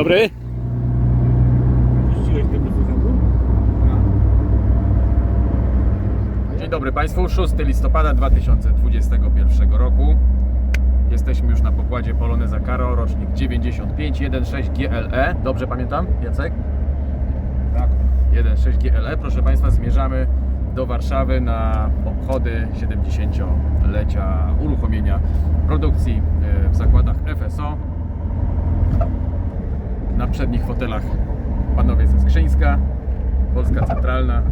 Dobry? Puściłeś tego słuchawku? Dzień dobry Państwu, 6 listopada 2021 roku. Jesteśmy już na pokładzie Poloneza Caro, rocznik 9516 GLE. Dobrze pamiętam, Jacek? Tak. 1.6 GLE. Proszę Państwa, zmierzamy do Warszawy na obchody 70-lecia uruchomienia produkcji e, w zakładach FSO. Na przednich fotelach panowie ze Skrzyńska, Polska Centralna.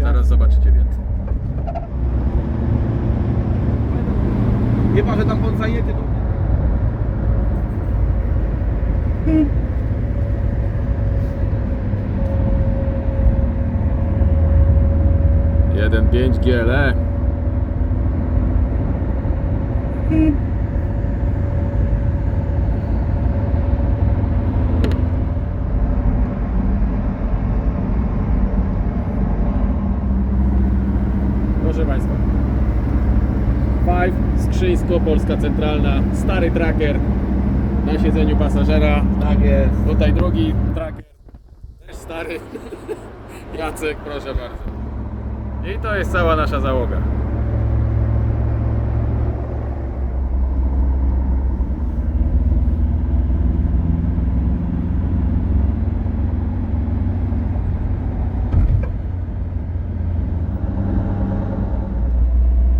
Zaraz zobaczycie więcej. Chyba, że tam zajedzie do mnie. Jeden 5 GLE. Proszę Państwa. Five, Skrzyńsko, Polska Centralna, stary tracker na siedzeniu pasażera. Tak jest. Tutaj drugi tracker, też stary. Jacek, proszę bardzo. I to jest cała nasza załoga.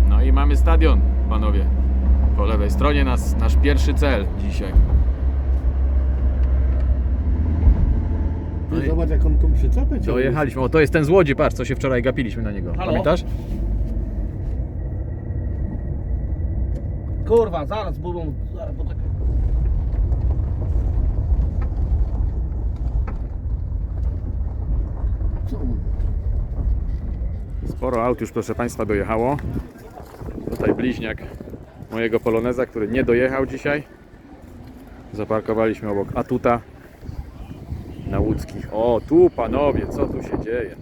No i mamy stadion, panowie. Po lewej stronie nas, nasz pierwszy cel dzisiaj. No i- Zobacz jak on tą przyczepę ciągnie. Dojechaliśmy. O, to jest ten z Łodzi, patrz, co się wczoraj gapiliśmy na niego. Halo? Pamiętasz? Kurwa, zaraz budą. Zaraz, poczekaj. Co? on? Sporo aut już, proszę Państwa, dojechało. Tutaj bliźniak mojego Poloneza, który nie dojechał dzisiaj. Zaparkowaliśmy obok Atuta na łódzkich. O, tu panowie, co tu się dzieje?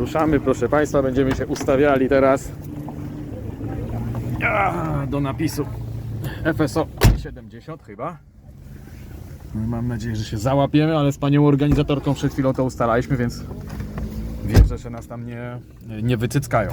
Ruszamy, proszę Państwa, będziemy się ustawiali teraz do napisu FSO 70 chyba. No Mam nadzieję, że się załapiemy, ale z panią organizatorką przed chwilą to ustalaliśmy, więc wierzę, że nas tam nie, nie wycyckają.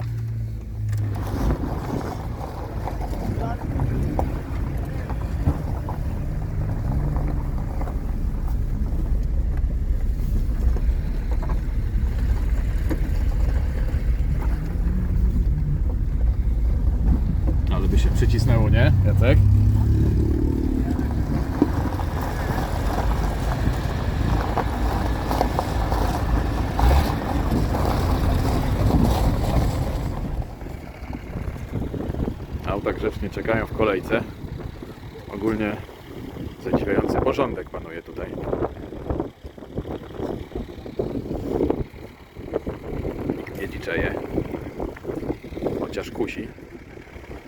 Ale by się przycisnęło, nie, Jacek? Auta grzecznie czekają w kolejce. Ogólnie zadziwiający porządek panuje tutaj. Nikt nie dziczeje. Chociaż kusi.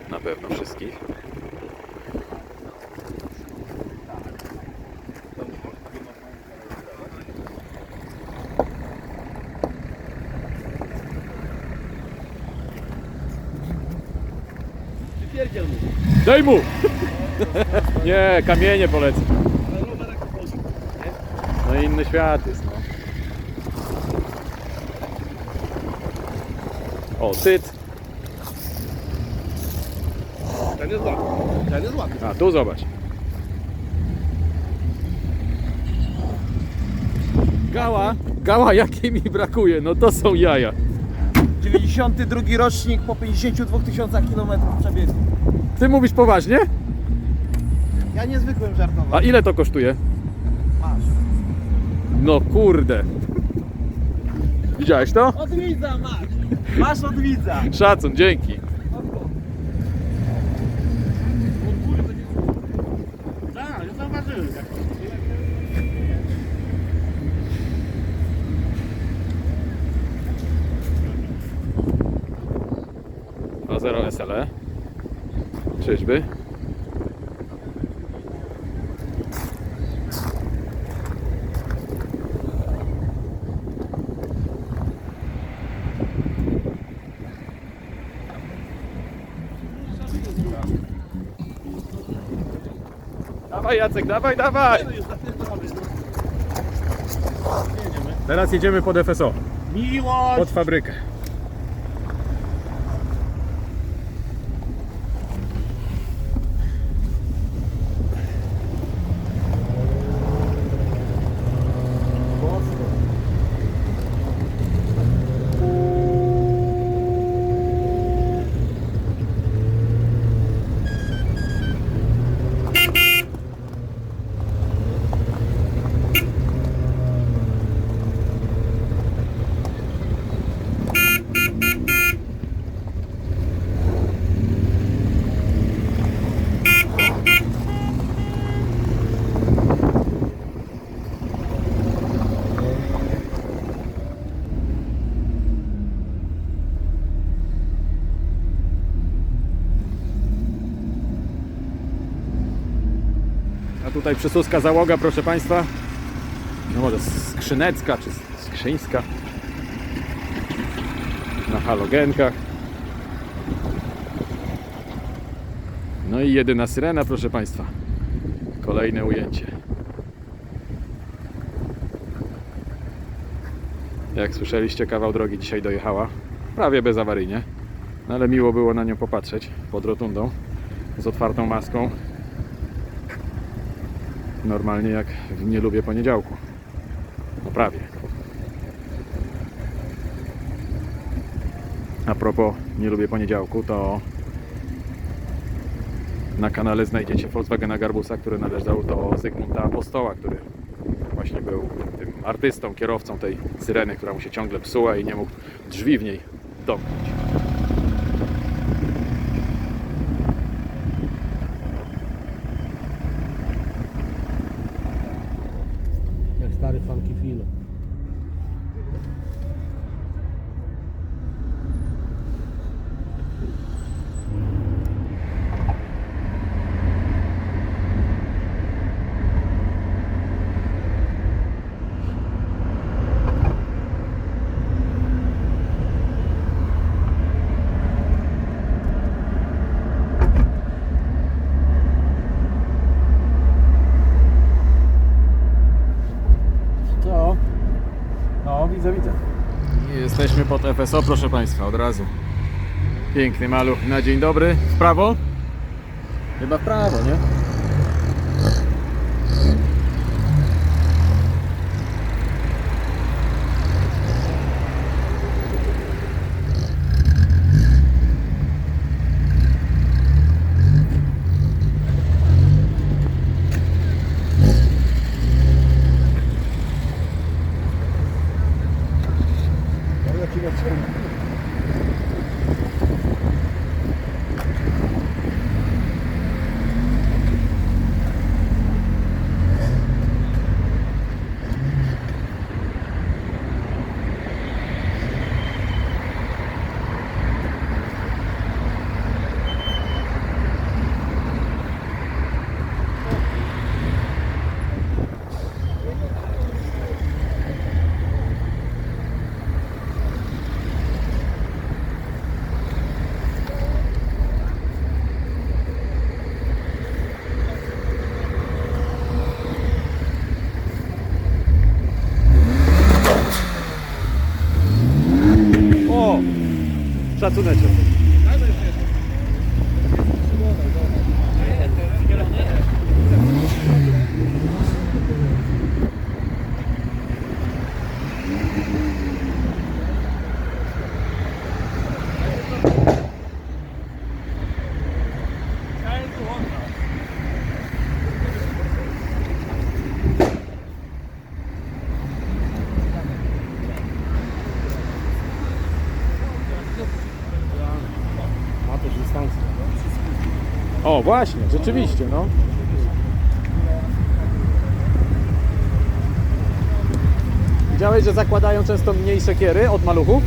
Na pewno wszystkich. Wypierdziel mu. Daj mu! Nie, kamienie polecę. Ale poszedł. No inny świat jest, no. O, tyt. Ten jest ładny. Ten jest ładny. A, tu zobacz. Gała, gała jakiej mi brakuje, no to są jaja. 92 rocznik po 52 tysiącach kilometrów przebiegu. Ty mówisz poważnie? Ja nie zwykłem żartować. A ile to kosztuje? Masz. No kurde. Widziałeś to? Od widza masz. Masz od widza. Szacun, dzięki. Tak, ja zauważyłem. A 0 SLE. Czyżby? Dawaj Jacek, dawaj, dawaj! Teraz jedziemy pod FSO, Miłość! pod fabrykę. A tutaj przysuska załoga, proszę Państwa. No może skrzynecka czy skrzyńska. Na halogenkach. No i jedyna syrena, proszę Państwa. Kolejne ujęcie. Jak słyszeliście, kawał drogi dzisiaj dojechała. Prawie bezawaryjnie. No ale miło było na nią popatrzeć pod rotundą z otwartą maską normalnie jak nie lubię poniedziałku. No prawie. A propos nie lubię poniedziałku, to na kanale znajdziecie Volkswagena Garbusa, który należał do Zygmunta Apostoła, który właśnie był tym artystą, kierowcą tej syreny, która mu się ciągle psuła i nie mógł drzwi w niej domknąć. Jak stary funky film. Co? No, widzę, widzę. I Jesteśmy pod FSO, proszę Państwa, od razu. Piękny maluch na dzień dobry. W prawo? Chyba w prawo, nie? O! Szacuneczek. Ma też dystansę. O, właśnie, rzeczywiście, no. Widziałeś, że zakładają często mniejsze kiery od maluchów?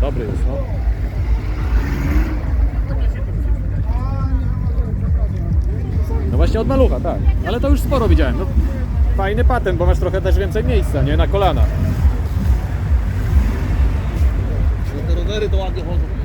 Dobry jest, no. No właśnie od malucha, tak. Ale to już sporo widziałem. No, fajny patent, bo masz trochę też więcej miejsca, nie? Na kolanach. Te rowery to ładnie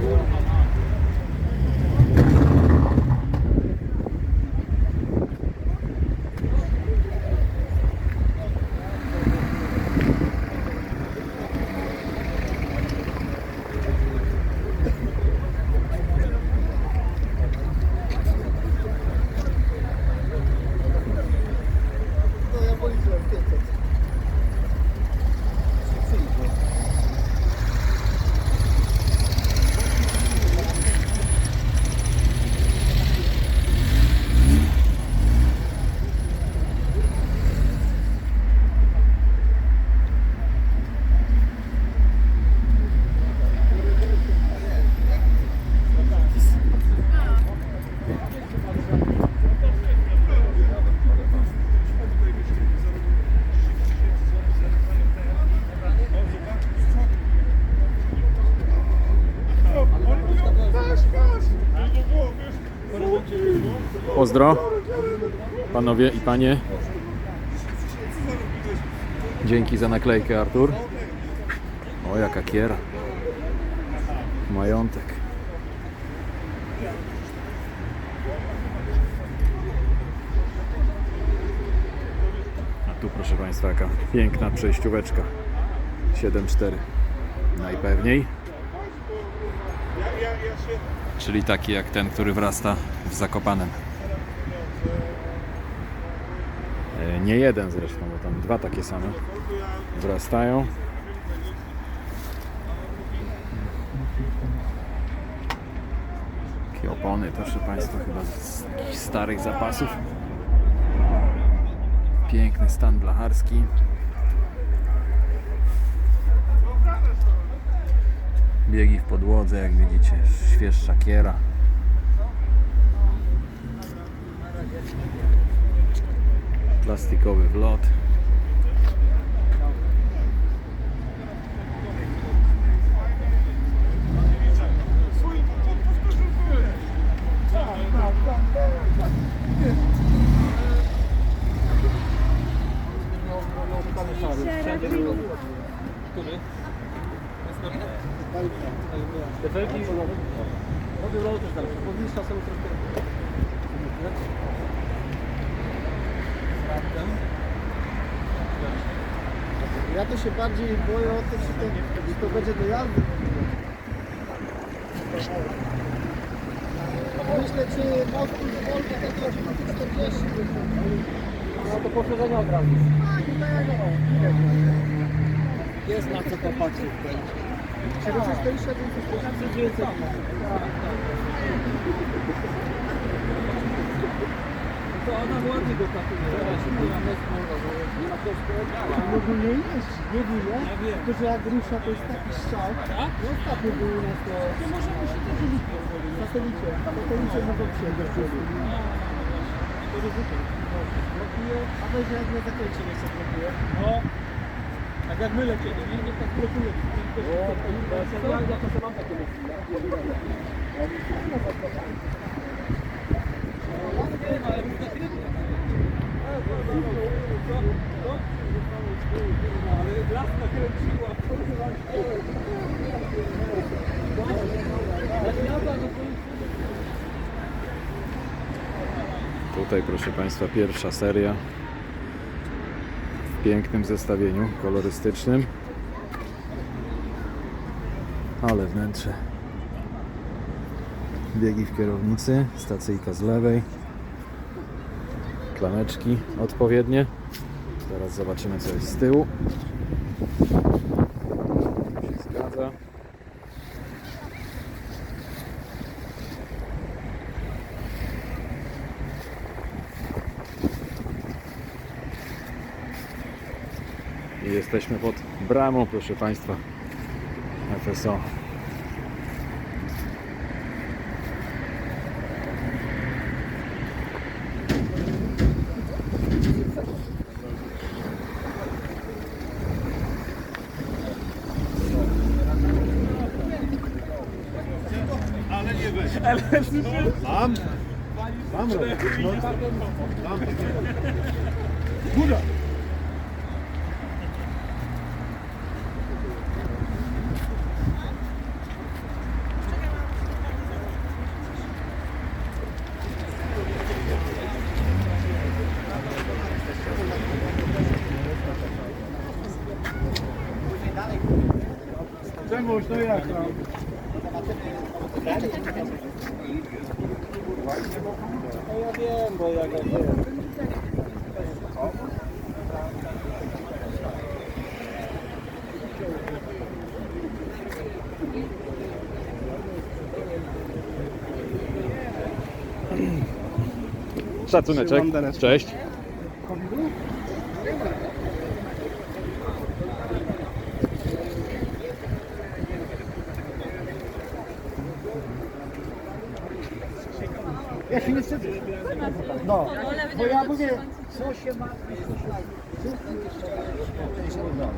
Pozdro, panowie i panie. Dzięki za naklejkę, Artur. O, jaka kiera. Majątek. A tu, proszę Państwa, jaka piękna przejścióweczka. 7.4. Najpewniej. Czyli taki jak ten, który wrasta w Zakopanem. Nie jeden zresztą, bo tam dwa takie same wrastają. Takie opony, proszę Państwa, chyba z jakichś starych zapasów. Piękny stan blacharski. Biegi w podłodze, jak widzicie, świeższa kiera. Plastikowy wlot. Te felki odbierały też dalej. Podniższa sobie troszkę. Ja to się bardziej boję o to, czy to, czy to będzie do jazdy. Myślę, czy mostku z Volvo takiego 40 No to poszerzenia od razu. Jest na co popatrzeć. 747 900. To ona ładnie go katuje. W ogóle jeździ, nie wiem jak, tylko że jak rusza to jest taki strzał. No ostatnio był u nas to... To może musi to Satelicie. Satelicie mogą przyjechać. A weź jak na zakręcie nie się blokuje. No. Tak jak my lecieli, nie? Niech tak blokuje. Ja, ja czasem mam takie myśli. Ale Tutaj proszę Państwa pierwsza seria w pięknym zestawieniu kolorystycznym. Ale wnętrze. Biegi w kierownicy, stacyjka z lewej. Klameczki odpowiednie. Teraz zobaczymy co jest z tyłu. Się zgadza. I jesteśmy pod bramą, proszę Państwa. FSO. Tamam. Tamam. Tamam. Burada. Czemuś, no jak tam? No ja wiem, bo ja wiem. Szacuneczek. Cześć. Ja się nie wstydzę. No, mówię, co się ma Kurwa,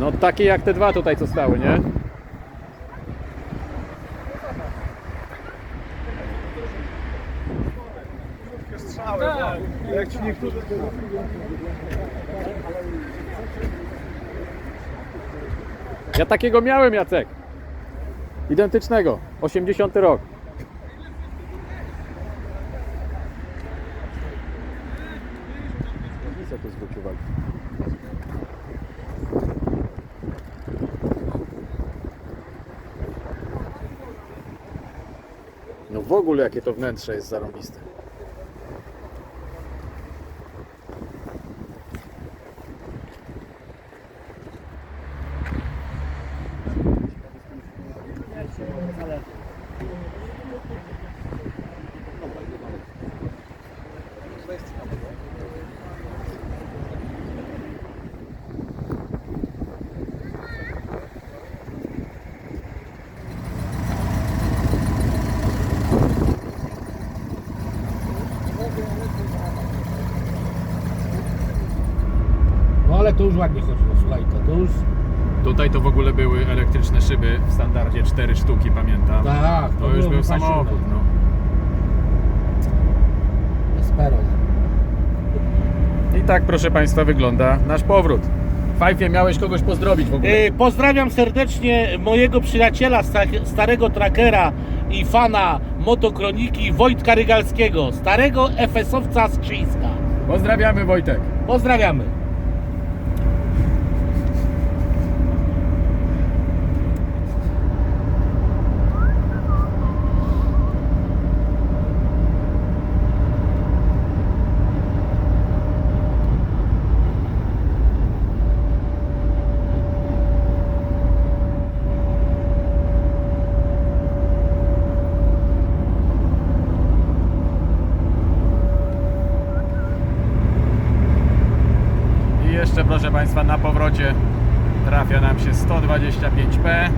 No takie jak te dwa tutaj co stały, nie? Jak ci niektórzy... Ja takiego miałem Jacek. Identycznego. 80 rok. No w ogóle jakie to wnętrze jest zarąbiste. Ładnie chodziło, słuchaj, to, to już... Tutaj to w ogóle były elektryczne szyby w standardzie 4 sztuki, pamiętam. Tak, To już było był samochód, no. Espero. I tak, proszę Państwa, wygląda nasz powrót. Fajfie, miałeś kogoś pozdrowić w ogóle. E, Pozdrawiam serdecznie mojego przyjaciela, sta- starego trackera i fana motokroniki Wojtka Rygalskiego, starego FS-owca z Krzyńska. Pozdrawiamy Wojtek. Pozdrawiamy. proszę Państwa na powrocie trafia nam się 125p